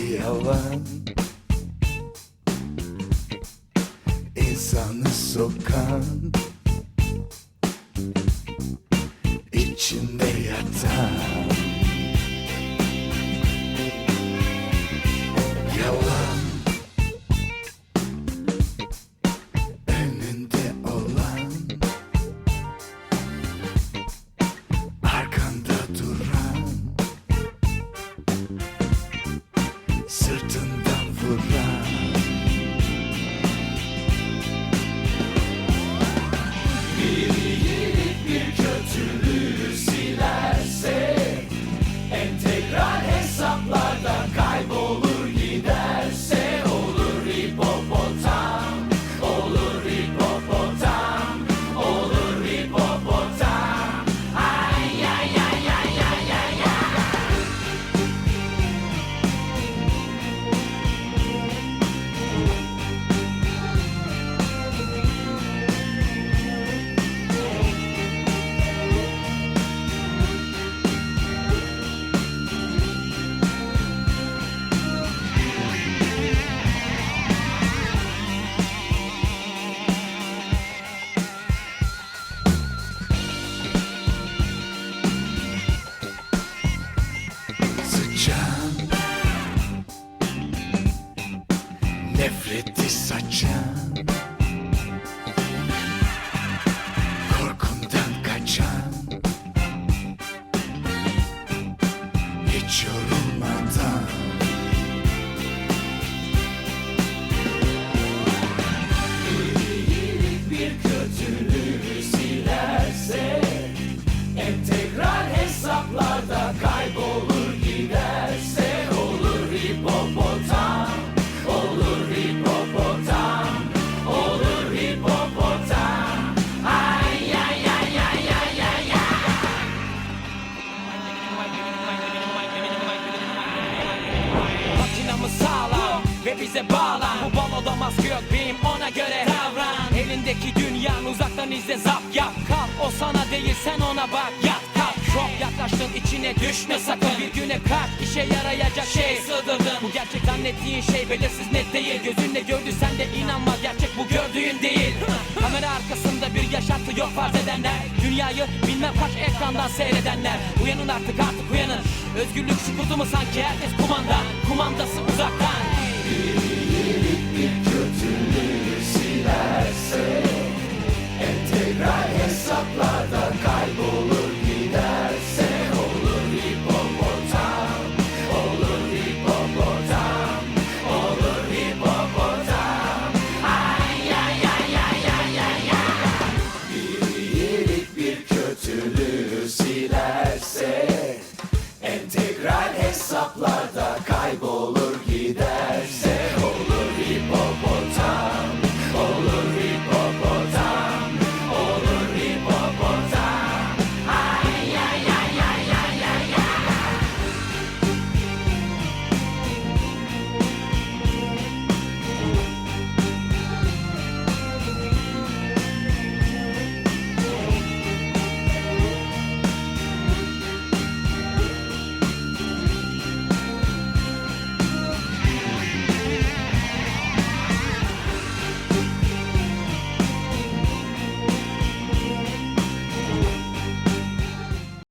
yalan. İnsanı sokan içinde yatan était sa chambre. Maske yok benim ona göre davran Elindeki dünyanın uzaktan izle zap yap Kal o sana değil sen ona bak yat kalk. Çok yaklaştın içine düşme sakın. Bir güne kalk işe yarayacak şey sığdırdın. Bu gerçek zannettiğin şey belirsiz net değil. Gözünle gördü sen de inanma gerçek bu gördüğün değil. Kamera arkasında bir yaşantı yok farz edenler. Dünyayı bilmem kaç ekrandan seyredenler. Uyanın artık artık uyanın. Özgürlük sükutu mu sanki? Herkes kumanda Kumandası uzaktan. Entegral Rüyalarda kaybol.